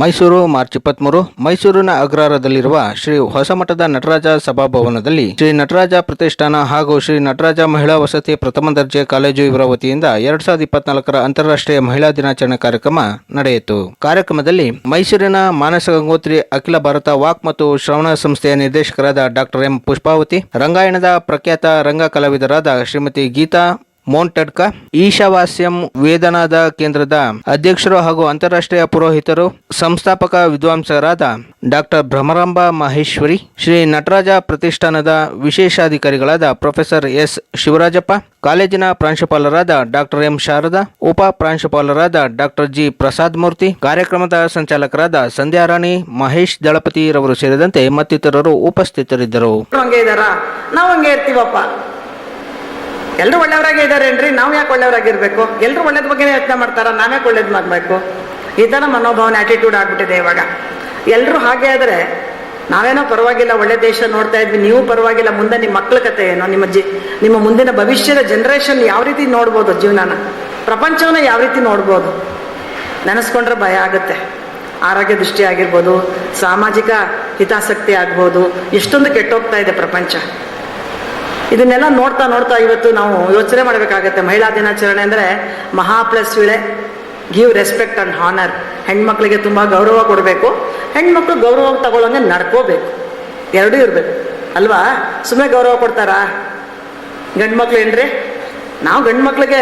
Mysuru, March ಇಪ್ಪತ್ಮೂರು, ಮೈಸೂರಿನ ಅಗ್ರಹಾರದಲ್ಲಿರುವ ಶ್ರೀ ಹೊಸಮಠದ ನಟರಾಜ ಸಭಾಭವನದಲ್ಲಿ ಶ್ರೀ ನಟರಾಜ ಪ್ರತಿಷ್ಠಾನ ಹಾಗೂ ಶ್ರೀ ನಟರಾಜ ಮಹಿಳಾ ವಸತಿ ಪ್ರಥಮ ದರ್ಜೆ ಕಾಲೇಜು ಇವರ ವತಿಯಿಂದ ಎರಡ್ ಸಾವಿರದ ಇಪ್ಪತ್ನಾಲ್ಕರ ಅಂತಾರಾಷ್ಟ್ರೀಯ ಮಹಿಳಾ ದಿನಾಚರಣೆ ಕಾರ್ಯಕ್ರಮ ನಡೆಯಿತು. ಕಾರ್ಯಕ್ರಮದಲ್ಲಿ ಮೈಸೂರಿನ ಮಾನಸ ಗಂಗೋತ್ರಿ ಅಖಿಲ ಭಾರತ ವಾಕ್ ಮತ್ತು ಶ್ರವಣ ಸಂಸ್ಥೆಯ ನಿರ್ದೇಶಕರಾದ ಡಾಕ್ಟರ್ ಎಂ ಪುಷ್ಪಾವತಿ, ರಂಗಾಯಣದ ಪ್ರಖ್ಯಾತ ರಂಗ ಕಲಾವಿದರಾದ ಶ್ರೀಮತಿ ಗೀತಾ ಮೋಂಟಡ್ಕ ಈಶಾವಾಸ್ಯಂ ವೇದನಾದ ಕೇಂದ್ರದ ಅಧ್ಯಕ್ಷರು ಹಾಗೂ ಅಂತಾರಾಷ್ಟ್ರೀಯ ಪುರೋಹಿತರು ಸಂಸ್ಥಾಪಕ ವಿದ್ವಾಂಸರಾದ ಡಾಕ್ಟರ್ ಭ್ರಮರಾಂಬ ಮಹೇಶ್ವರಿ, ಶ್ರೀ ನಟರಾಜ ಪ್ರತಿಷ್ಠಾನದ ವಿಶೇಷಾಧಿಕಾರಿಗಳಾದ ಪ್ರೊಫೆಸರ್ ಎಸ್. ಶಿವರಾಜಪ್ಪ, ಕಾಲೇಜಿನ ಪ್ರಾಂಶುಪಾಲರಾದ ಡಾಕ್ಟರ್ ಎಂ. ಶಾರದಾ, ಉಪ ಪ್ರಾಂಶುಪಾಲರಾದ ಡಾಕ್ಟರ್ ಜಿ. ಪ್ರಸಾದ್ ಮೂರ್ತಿ, ಕಾರ್ಯಕ್ರಮದ ಸಂಚಾಲಕರಾದ ಸಂಧ್ಯಾರಾಣಿ ಮಹೇಶ್ ದಳಪತಿ ರವರು ಸೇರಿದಂತೆ ಮತ್ತಿತರರು ಉಪಸ್ಥಿತರಿದ್ದರು. ನಾವು ಹಂಗೆ ಇರ್ತೀವಪ್ಪ. ಎಲ್ರು ಒಳ್ಳೆಯವರಾಗೆ ಇದಾರೇನ್ರಿ? ನಾವು ಯಾಕೆ ಒಳ್ಳೆಯವರಾಗಿರ್ಬೇಕು ಎಲ್ಲರೂ ಒಳ್ಳೇದ್ ಬಗ್ಗೆ ಯತ್ನ ಮಾಡ್ತಾರ? ನಾವ್ಯಾಕೆ ಒಳ್ಳೇದ್ ಮಾಡಬೇಕು? ಈ ಥರ ಮನೋಭಾವನೆ ಆಟಿಟ್ಯೂಡ್ ಆಗ್ಬಿಟ್ಟಿದೆ ಇವಾಗ. ಎಲ್ಲರೂ ಹಾಗೆ ಆದರೆ ನಾವೇನೋ ಪರವಾಗಿಲ್ಲ, ಒಳ್ಳೆ ದೇಶ ನೋಡ್ತಾ ಇದ್ವಿ, ನೀವು ಪರವಾಗಿಲ್ಲ, ಮುಂದೆ ನಿಮ್ಮ ಮಕ್ಳ ಕತೆ ಏನೋ? ನಿಮ್ಮ ಜಿ, ನಿಮ್ಮ ಮುಂದಿನ ಭವಿಷ್ಯದ ಜನರೇಷನ್ ಯಾವ ರೀತಿ ನೋಡ್ಬೋದು ಜೀವನನ? ಪ್ರಪಂಚವನ್ನ ಯಾವ ರೀತಿ ನೋಡ್ಬೋದು? ನೆನೆಸ್ಕೊಂಡ್ರೆ ಭಯ ಆಗುತ್ತೆ. ಆರೋಗ್ಯ ದೃಷ್ಟಿ ಆಗಿರ್ಬೋದು, ಸಾಮಾಜಿಕ ಹಿತಾಸಕ್ತಿ ಆಗ್ಬೋದು, ಎಷ್ಟೊಂದು ಕೆಟ್ಟೋಗ್ತಾ ಇದೆ ಪ್ರಪಂಚ. ಇದನ್ನೆಲ್ಲ ನೋಡ್ತಾ ನೋಡ್ತಾ ಇವತ್ತು ನಾವು ಯೋಚನೆ ಮಾಡಬೇಕಾಗತ್ತೆ. ಮಹಿಳಾ ದಿನಾಚರಣೆ ಅಂದರೆ ಮಹಾ ಪ್ಲಸ್ ವಿಳೆ. ಗಿವ್ ರೆಸ್ಪೆಕ್ಟ್ ಅಂಡ್ ಹಾನರ್ ಹೆಣ್ಮಕ್ಳಿಗೆ ತುಂಬ ಗೌರವ ಕೊಡಬೇಕು. ಹೆಣ್ಮಕ್ಳು ಗೌರವ ತಗೊಳ್ಳೋಂಗೆ ನಡ್ಕೋಬೇಕು. ಎರಡೂ ಇರಬೇಕು. ಅಲ್ವಾ? ಸುಮ್ಮನೆ ಗೌರವ ಕೊಡ್ತಾರಾ? ಗಂಡು ಮಕ್ಳು ಏನ್ರಿ? ನಾವು ಗಂಡು ಮಕ್ಳಿಗೆ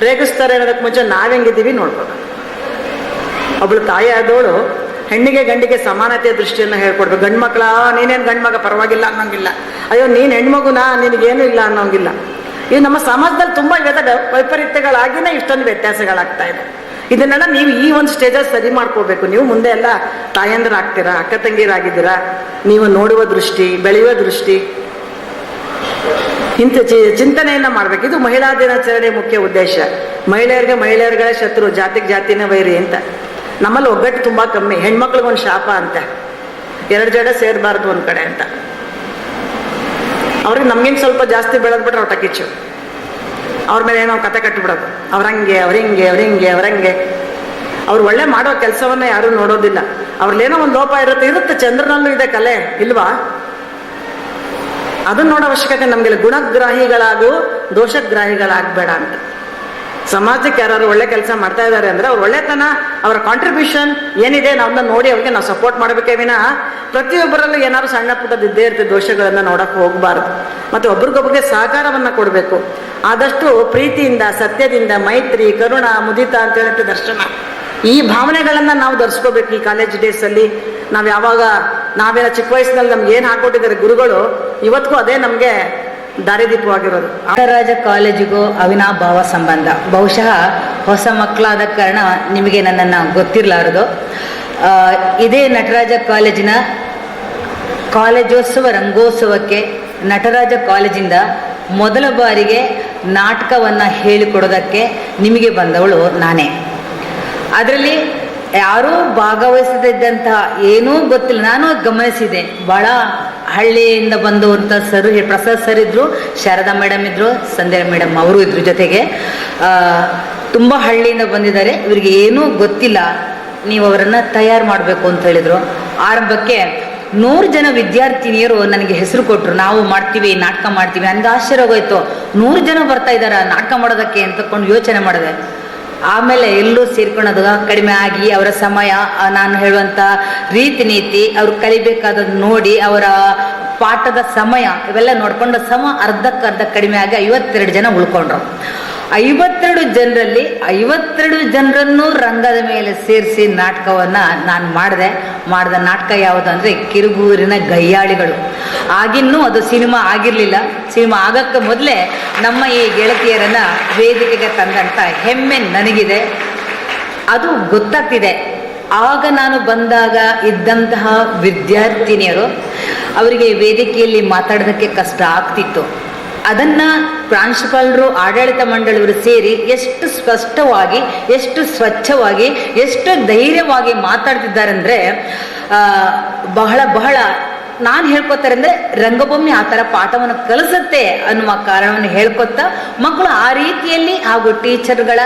ರೇಗಿಸ್ತಾರೆ ಅನ್ನೋದಕ್ಕೆ ಮುಂಚೆ ನಾವೆಂಗಿದ್ದೀವಿ ಅವಳು ಒಬ್ಳು ತಾಯಿ ಆದವಳು ಹೆಣ್ಣಿಗೆ ಗಂಡಿಗೆ ಸಮಾನತೆಯ ದೃಷ್ಟಿಯನ್ನು ಹೇಳ್ಕೊಡ್ಬೇಕು. ಗಂಡು ಮಕ್ಳ ನೀನೇನು ಗಂಡು ಮಗ, ಪರವಾಗಿಲ್ಲ ಅನ್ನೋಂಗಿಲ್ಲ. ಅಯ್ಯೋ, ನೀನು ಹೆಣ್ಮಗುನಾ? ನಿನಗೇನು ಇಲ್ಲ ಅನ್ನೋಂಗಿಲ್ಲ. ಇದು ನಮ್ಮ ಸಮಾಜದಲ್ಲಿ ತುಂಬ ಇವೆಲ್ಲ ವೈಪರೀತ್ಯಗಳಾಗಿನೇ ಇಷ್ಟೊಂದು ವ್ಯತ್ಯಾಸಗಳಾಗ್ತಾ ಇದೆ. ಇದನ್ನೆಲ್ಲ ನೀವು ಈ ಒಂದು ಸ್ಟೇಜಲ್ಲಿ ಸರಿ ಮಾಡ್ಕೋಬೇಕು ನೀವು ಮುಂದೆ ಎಲ್ಲ ತಾಯಂದ್ರಾಗ್ತೀರಾ, ಅಕ್ಕ ತಂಗಿರಾಗಿದ್ದೀರಾ ನೀವು ನೋಡುವ ದೃಷ್ಟಿ, ಬೆಳೆಯುವ ದೃಷ್ಟಿ. ಇಂಥ ಚಿ- ಚಿಂತನೆಯನ್ನ ಮಾಡ್ಬೇಕು. ಇದು ಮಹಿಳಾ ದಿನಾಚರಣೆ ಮುಖ್ಯ ಉದ್ದೇಶ. ಮಹಿಳೆಯರಿಗೆ ಮಹಿಳೆಯರುಗಳೇ ಶತ್ರು, ಜಾತಿಗೆ ಜಾತಿನೇ ವೈರಿ ಅಂತ. ನಮ್ಮಲ್ಲಿ ಒಗ್ಗಟ್ಟು ತುಂಬಾ ಕಮ್ಮಿ. ಹೆಣ್ಮಕ್ಳಿಗೊಂದು ಶಾಪ ಅಂತ. ಎರಡು ಜಡ ಸೇರಬಾರ್ದು ಒಂದು ಕಡೆ ಅಂತ. ಅವ್ರಿಗೆ ನಮ್ಗಿಂತ ಸ್ವಲ್ಪ ಜಾಸ್ತಿ ಬೆಳೆದ್ಬಿಟ್ರೆ ಅವ್ರ ಟಕಿಚ್ಚು ಅವ್ರ ಮೇಲೆ ಏನೋ ಕತೆ ಕಟ್ಟಿಬಿಡೋದು ಅವ್ರಂಗೆ ಅವ್ರಿಂಗೆ ಅವ್ರಿಂಗೆ ಅವ್ರಂಗೆ ಅವ್ರು ಒಳ್ಳೆ ಮಾಡೋ ಕೆಲಸವನ್ನ ಯಾರು ನೋಡೋದಿಲ್ಲ. ಅವ್ರಲ್ಲೇನೋ ಒಂದು ಲೋಪ ಇರುತ್ತೆ. ಇರುತ್ತೆ. ಚಂದ್ರನಲ್ಲೂ ಇದೆ ಕಲೆ, ಇಲ್ವಾ? ಅದನ್ನ ನೋಡೋ ಅವಶ್ಯಕತೆ ನಮ್ಗೆ ಗುಣಗ್ರಾಹಿಗಳಾಗು ದೋಷಗ್ರಾಹಿಗಳಾಗಬೇಡ ಅಂತ. ಸಮಾಜಕ್ಕೆ ಯಾರು ಒಳ್ಳೆ ಕೆಲಸ ಮಾಡ್ತಾ ಇದ್ದಾರೆ ಅಂದ್ರೆ ಅವ್ರ ಒಳ್ಳೆತನ, ಅವರ ಕಾಂಟ್ರಿಬ್ಯೂಷನ್ ಏನಿದೆ ನಾವನ್ನ ನೋಡಿ ಅವ್ರಿಗೆ ನಾವು ಸಪೋರ್ಟ್ ಮಾಡಬೇಕೇ ವಿನ ಪ್ರತಿಯೊಬ್ಬರಲ್ಲೂ ಏನಾದ್ರು ಸಣ್ಣ ಪುಟ್ಟದಿದ್ದೇ ಇರ್ತದೆ ದೋಷಗಳನ್ನ ನೋಡಕ್ ಹೋಗ್ಬಾರ್ದು. ಮತ್ತೆ ಒಬ್ರಿಗೊಬ್ರಿಗೆ ಸಹಕಾರವನ್ನ ಕೊಡಬೇಕು. ಆದಷ್ಟು ಪ್ರೀತಿಯಿಂದ, ಸತ್ಯದಿಂದ, ಮೈತ್ರಿ, ಕರುಣ, ಮುದಿತ ಅಂತ ಹೇಳುತ್ತೆ ದರ್ಶನ. ಈ ಭಾವನೆಗಳನ್ನ ನಾವು ಧರಿಸ್ಕೋಬೇಕು ಈ ಕಾಲೇಜ್ ಡೇಸ್ ಅಲ್ಲಿ. ನಾವ್ ಯಾವಾಗ, ನಾವೆಲ್ಲ ಚಿಕ್ಕ ವಯಸ್ಸಿನಲ್ಲಿ ನಮ್ಗೆ ಏನ್ ಹಾಕೊಟ್ಟಿದ್ದಾರೆ ಗುರುಗಳು, ಇವತ್ತಿಗೂ ಅದೇ ನಮ್ಗೆ ದಾರಿದೀಪವಾಗಿರೋದು. ನಟರಾಜ ಕಾಲೇಜಿಗೂ ಅವಿನಾಭಾವ ಸಂಬಂಧ. ಬಹುಶಃ ಹೊಸ ಮಕ್ಕಳಾದ ಕಾರಣ ನಿಮಗೆ ನನ್ನನ್ನು ಗೊತ್ತಿರಲಾರದು. ಇದೇ ನಟರಾಜ ಕಾಲೇಜಿನ ಕಾಲೇಜೋತ್ಸವ ರಂಗೋತ್ಸವಕ್ಕೆ ನಟರಾಜ ಕಾಲೇಜಿಂದ ಮೊದಲ ಬಾರಿಗೆ ನಾಟಕವನ್ನು ಹೇಳಿಕೊಡೋದಕ್ಕೆ ನಿಮಗೆ ಬಂದವಳು ನಾನೇ. ಅದರಲ್ಲಿ ಯಾರೂ ಭಾಗವಹಿಸದಿದ್ದಂತಹ ಏನೂ ಗೊತ್ತಿಲ್ಲ. ನಾನು ಗಮನಿಸಿದೆ. ಬಹಳ ಹಳ್ಳಿಯಿಂದ ಬಂದವಂಥ ಸರ್, ಪ್ರಸಾದ್ ಸರ್ ಇದ್ರು, ಶಾರದಾ ಮೇಡಮ್ ಇದ್ರು, ಸಂಧ್ಯಾ ಮೇಡಮ್ ಅವರು ಇದ್ರು ಜೊತೆಗೆ. ತುಂಬ ಹಳ್ಳಿಯಿಂದ ಬಂದಿದ್ದಾರೆ. ಇವರಿಗೆ ಏನೂ ಗೊತ್ತಿಲ್ಲ. ನೀವು ಅವರನ್ನು ತಯಾರು ಮಾಡಬೇಕು ಅಂತ ಹೇಳಿದರು. ಆರಂಭಕ್ಕೆ ನೂರು ಜನ ವಿದ್ಯಾರ್ಥಿನಿಯರು ನನಗೆ ಹೆಸರು ಕೊಟ್ಟರು ನಾವು ಮಾಡ್ತೀವಿ, ನಾಟಕ ಮಾಡ್ತೀವಿ. ನನಗೆ ಆಶ್ಚರ್ಯ ಹೋಯ್ತು ನೂರು ಜನ ಬರ್ತಾ ಇದ್ದಾರೆ ನಾಟಕ ಮಾಡೋದಕ್ಕೆ ಅಂತಕೊಂಡು ಯೋಚನೆ ಮಾಡಿದೆ. ಆಮೇಲೆ ಎಲ್ಲೂ ಸೇರ್ಕೊಳೋದು ಕಡಿಮೆ ಆಗಿ ಅವರ ಸಮಯ ನಾನು ಹೇಳುವಂಥ ರೀತಿ ನೀತಿ, ಅವ್ರು ಕಲಿಬೇಕಾದದ್ದು ನೋಡಿ ಅವರ ಪಾಠದ ಸಮಯ ಇವೆಲ್ಲ ನೋಡಿಕೊಂಡು ಸಮ ಅರ್ಧಕ್ಕರ್ಧ ಕಡಿಮೆ ಆಗಿ ಐವತ್ತೆರಡು ಜನ ಉಳ್ಕೊಂಡ್ರು. ಐವತ್ತೆರಡು ಜನರಲ್ಲಿ ಐವತ್ತೆರಡು ಜನರನ್ನು ರಂಗದ ಮೇಲೆ ಸೇರಿಸಿ ನಾಟಕವನ್ನು ನಾನು ಮಾಡಿದೆ. ಮಾಡಿದ ನಾಟಕ ಯಾವುದು ಅಂದರೆ ಕಿರುಗೂರಿನ ಗಯ್ಯಾಳಿಗಳು. ಆಗಿನ್ನೂ ಅದು ಸಿನಿಮಾ ಆಗಿರಲಿಲ್ಲ. ಸಿನಿಮಾ ಆಗಕ್ಕೆ ಮೊದಲೇ ನಮ್ಮ ಈ ಗೆಳತಿಯರನ್ನು ವೇದಿಕೆಗೆ ತಂದಂಥ ಹೆಮ್ಮೆ ನನಗಿದೆ. ಅದು ಗೊತ್ತಾಗ್ತಿದೆ. ಆಗ ನಾನು ಬಂದಾಗ ಇದ್ದಂತಹ ವಿದ್ಯಾರ್ಥಿನಿಯರು, ಅವರಿಗೆ ವೇದಿಕೆಯಲ್ಲಿ ಮಾತಾಡೋದಕ್ಕೆ ಕಷ್ಟ ಆಗ್ತಿತ್ತು. ಅದನ್ನ ಪ್ರಾಂಶುಪಾಲರು, ಆಡಳಿತ ಮಂಡಳಿಯವರು ಸೇರಿ ಎಷ್ಟು ಸ್ಪಷ್ಟವಾಗಿ, ಎಷ್ಟು ಸ್ವಚ್ಛವಾಗಿ, ಎಷ್ಟು ಧೈರ್ಯವಾಗಿ ಮಾತಾಡ್ತಿದ್ದಾರೆ ಅಂದರೆ ಬಹಳ ಬಹಳ ನಾನು ಹೇಳ್ಕೊತಾರೆ ಅಂದ್ರೆ ರಂಗಭೂಮಿ ಆ ಥರ ಪಾಠವನ್ನು ಕಲಿಸುತ್ತೆ ಅನ್ನುವ ಕಾರಣವನ್ನು ಹೇಳ್ಕೊತಾ ಮಕ್ಕಳು ಆ ರೀತಿಯಲ್ಲಿ ಹಾಗೂ ಟೀಚರ್ಗಳ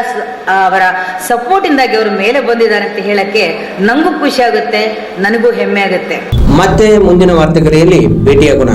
ಅವರ ಸಪೋರ್ಟ್ ಇಂದಾಗಿ ಅವರು ಮೇಲೆ ಬಂದಿದ್ದಾರೆ ಅಂತ ಹೇಳಕ್ಕೆ ನಂಗೂ ಖುಷಿ ಆಗುತ್ತೆ, ನನಗೂ ಹೆಮ್ಮೆ ಆಗುತ್ತೆ. ಮತ್ತೆ ಮುಂದಿನ ವಾರ್ತೆಗರಿಯಲ್ಲಿ ಭೇಟಿಯಾಗೋಣ.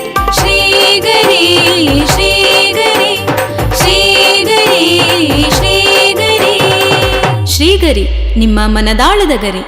ನಿಮ್ಮ ಮನದಾಳದ ಗರಿ.